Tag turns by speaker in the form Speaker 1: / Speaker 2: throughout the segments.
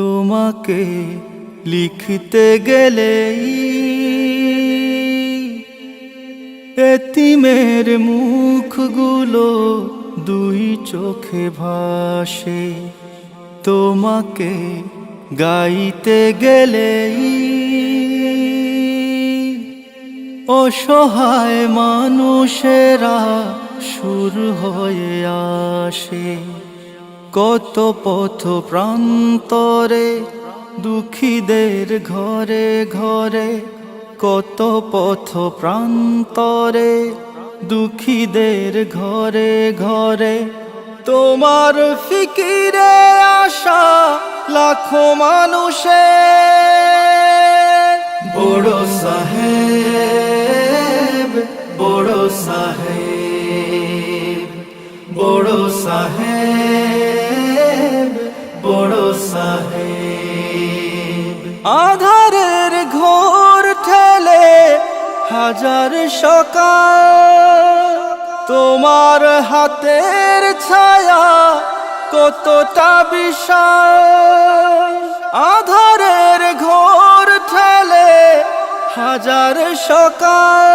Speaker 1: তোমাকে লিখতে গেলেই এতিমের মুখগুলো দুই চোখে ভাসে। তোমাকে গাইতে গেলেই অসহায় মানুষেরা সুর হয়ে আসে। কত পথ প্রান্তরে দুঃখীদের ঘরে ঘরে, কত পথ প্রান্তরে দুঃখীদের ঘরে ঘরে। তোমার ফিকিরে আসা লাখো মানুষের বড় সাহেব বড় সাহেব বড় সাহেব। আধারের ঘোর ঠেলে হাজার সকাল। তোমার হাতের ছায়া কতটা বিশাল। আধারের ঘোর ঠেলে হাজার সকাল।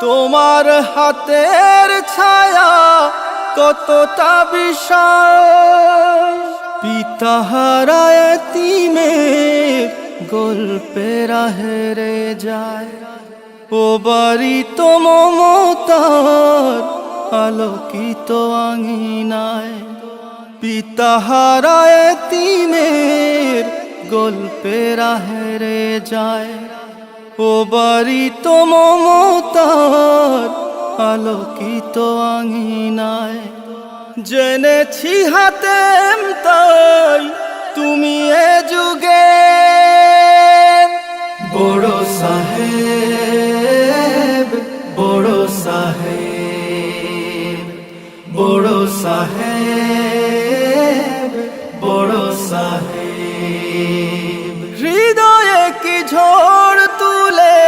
Speaker 1: তোমার হাতের ছায়া কতটা বিশাল। পিতাহারা এতিমের গল্পের হেরে যায়। ও বাড়ি তো মমতার, আলোকিত আঙিনায়। পিতাহারা এতিমের গল্পের হেরে যায়। ও বাড়ি তো মমতার, আলোকিত আঙিনায়। জেনেছি হাতেম তাই সাহেব, বড় সাহেব বড় সাহেব। হৃদয়ে কি ঝড় তুলে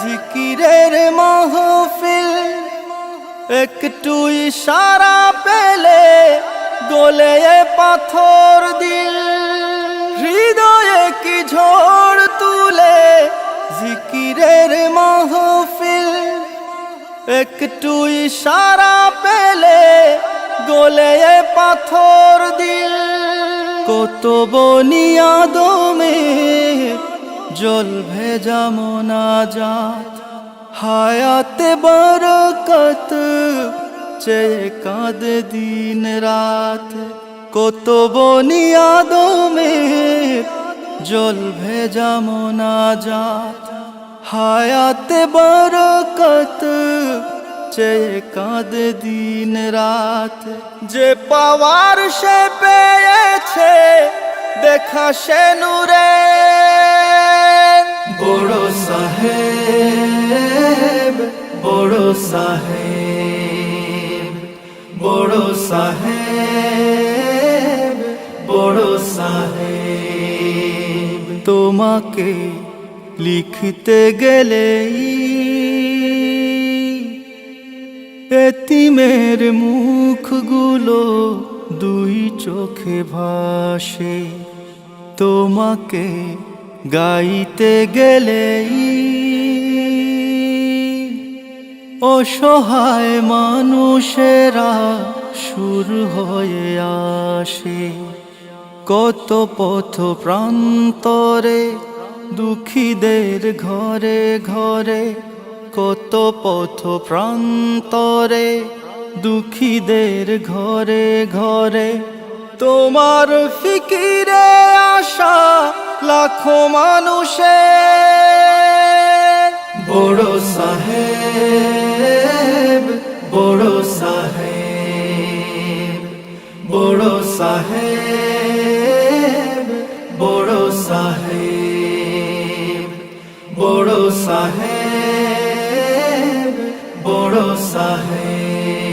Speaker 1: জিকিরের মাহফিল? একটু ইশারা পেলে গলে পাথর দিল। হৃদয়ে কি ঝড় তুলে জিকিরের মাহফিল একটু ইশারা পেলে গলে পাথর দিল। কত বনিয়াদমে জল ভেজা মোনাজাত, হায়াতে বরকত চেয়ে কাঁদে দিন রাত। কত বনিয়াদমে জল ভেজা মোনাজাত হায়াতে বরকত চেয়ে কাঁদে দিন রাত। যে পাওয়ার সে পেয়েছে, দেখা সে নূরে। বড় সাহেব বড় সাহেব বড় সাহেব বড় সাহেব। তোমাকে লিখতে গেলেই এতিমের মুখগুলো দুই চোখে ভাসে। তোমাকে গাইতে গেলেই অসহায় মানুষেরা সুর হয়ে আসে। কত পথ প্রান্তরে দুঃখীদের ঘরে ঘরে, কত পথ প্রান্তরে দুঃখীদের ঘরে ঘরে, তোমার ফিকিরে আসা লাখো মানুষের বড় সাহেব বড় সাহেব বড় সাহেব। বড় সাহেব বড় সাহেব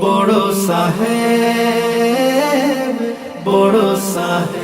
Speaker 1: বড় সাহেব বড় সাহেব।